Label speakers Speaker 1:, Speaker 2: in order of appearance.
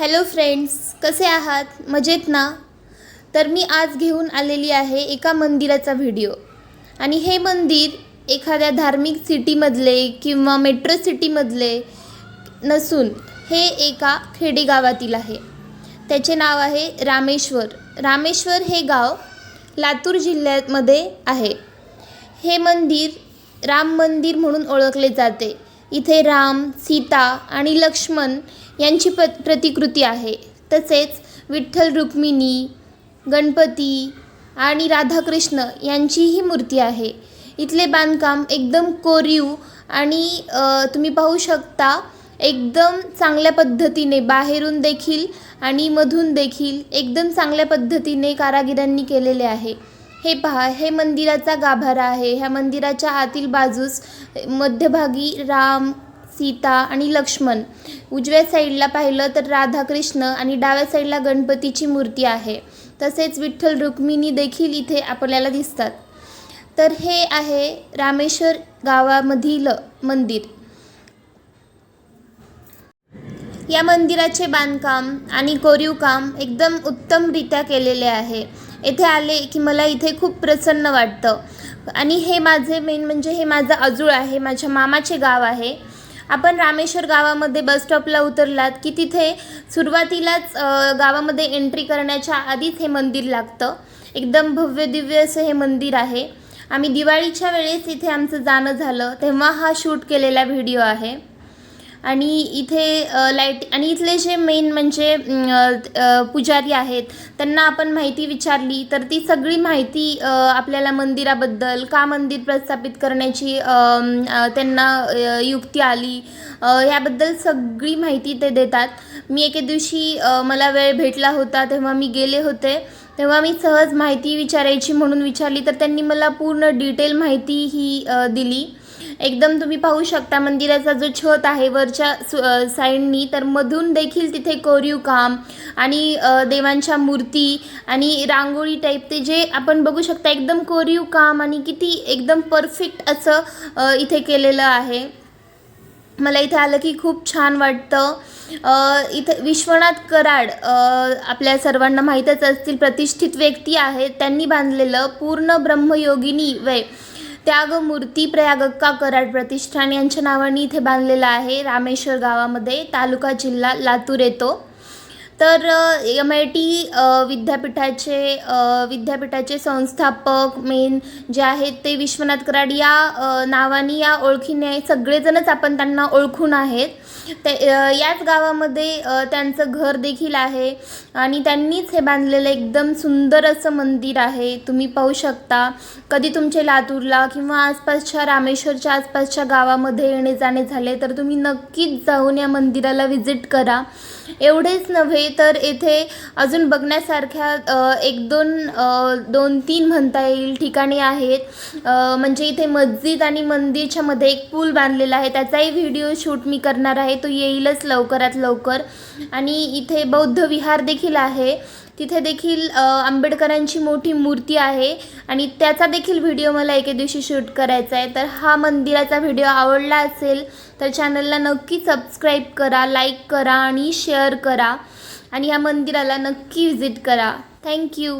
Speaker 1: Hello friends कसे आहात? मजेत ना? तर मी आज घेऊन आलेली आहे एका मंदिराचा व्हिडिओ. आणि हे मंदिर एखाद्या धार्मिक सिटीमधले किंवा मेट्रो सिटीमधले नसून हे एका खेडेगावातील आहे. त्याचे नाव आहे रामेश्वर. रामेश्वर हे गाव लातूर जिल्ह्यामध्ये आहे. हे मंदिर राम मंदिर म्हणून ओळखले जाते. इथे राम सीता आणि लक्ष्मण यांची प प्रतिकृती आहे. तसेच विठ्ठल रुक्मिणी गणपती आणि राधाकृष्ण यांचीही मूर्ती आहे. इथले बांधकाम एकदम कोरीव आणि तुम्ही पाहू शकता एकदम चांगल्या पद्धतीने बाहेरून देखील आणि मधून देखील एकदम चांगल्या पद्धतीने कारागिरांनी केलेले आहे. हे पहा हे मंदिराचा गाभारा आहे. ह्या मंदिराच्या आतील बाजूस मध्यभागी राम सीता आणि लक्ष्मण. उजव्या साईडला पाहिलं तर राधाकृष्ण आणि डाव्या साईडला गणपतीची मूर्ती आहे. तसेच विठ्ठल रुक्मिणी देखील इथे आपल्याला दिसतात. तर हे आहे रामेश्वर गावामधील मंदिर. या मंदिराचे बांधकाम आणि कोरीव काम एकदम उत्तमरित्या केलेले आहे. येथे आले की मला इथे खूप प्रसन्न वाटतं. आणि हे माझे मेन म्हणजे हे माझं अजूळ आहे माझ्या मामाचे गाव आहे. आपण रामेश्वर गावामध्ये बस स्टॉपला उतरलात की तिथे सुरुवातीलाच गावामध्ये एंट्री करण्याच्या आधीच हे मंदिर लागतं. एकदम भव्य दिव्य असं हे मंदिर आहे. आम्ही दिवाळीच्या वेळेस इथे आमचं जाणं झालं तेव्हा हा शूट केलेला व्हिडिओ आहे. आणि इथे लाइट आणि इथले जे मेन म्हणजे पुजारी आहेत त्यांना आपण माहिती विचारली तर ती सगळी माहिती आपल्याला मंदिराबद्दल का मंदिर प्रस्थापित करण्याची त्यांना युक्ती आली ह्याबद्दल याबद्दल सगळी माहिती ते देतात. मी एके दिवशी मला वेळ भेटला होता तेव्हा मी गेले होते. तेव्हा मी सहज माहिती विचारायची म्हणून विचारली तर त्यांनी मला पूर्ण डिटेल माहिती ही दिली. एकदम तुम्ही पाहू शकता मंदिराचा जो छत आहे वरच्या सु साईडनी तर मधून देखील तिथे कोरीव काम आणि देवांच्या मूर्ती आणि रांगोळी टाईप ते जे आपण बघू शकता एकदम कोरीव काम आणि किती एकदम परफेक्ट असं इथे केलेलं आहे. मला इथे आलं की खूप छान वाटतं. इथे विश्वनाथ कराड आपल्या सर्वांना माहीतच असतील प्रतिष्ठित व्यक्ती आहेत त्यांनी बांधलेलं पूर्ण ब्रह्मयोगिनी वय त्याग मूर्ती प्रयागक्का कराड प्रतिष्ठान यांच्या नावाने इथे बांधलेलं आहे. रामेश्वर गावामध्ये तालुका जिल्हा लातूर येतो. तर एम आय टी विद्यापीठाचे विद्यापीठाचे संस्थापक मेन जे आहेत ते विश्वनाथ कराड या नावाने या ओळखीने सगळेजणच आपण त्यांना ओळखून आहेत. ते याच गावामध्ये त्यांचं घर देखील आहे आणि त्यांनीच हे बांधलेलं एकदम सुंदर असं मंदिर आहे. तुम्ही पाहू शकता. कधी तुमचे लातूरला किंवा आसपासच्या रामेश्वरच्या आसपासच्या गावामध्ये येणे जाणे झाले तर तुम्ही नक्कीच जाऊन या मंदिराला व्हिजिट करा. एवढेच नव्हे तर येथे अजून बघण्यासारख्या एक दोन दोन तीन म्हणता येईल ठिकाणे आहेत. म्हणजे इथे मस्जिद आणि मंदिरच्या मध्ये एक पूल बांधलेला आहे. त्याचाही व्हिडिओ शूट मी करणार आहे. तो येईलच लवकरात लवकर. आणि इथे बौद्ध विहार देखील आहे. तिथे देखील आंबेडकरांची मोठी मूर्ती आहे आणि त्याचा देखील व्हिडिओ मला एके दिवशी शूट करायचा आहे. तर हा मंदिराचा व्हिडिओ आवडला असेल तर चॅनलला नक्की सबस्क्राईब करा लाईक करा आणि शेअर करा. आणि या मंदिराला नक्की व्हिजिट करा. थँक्यू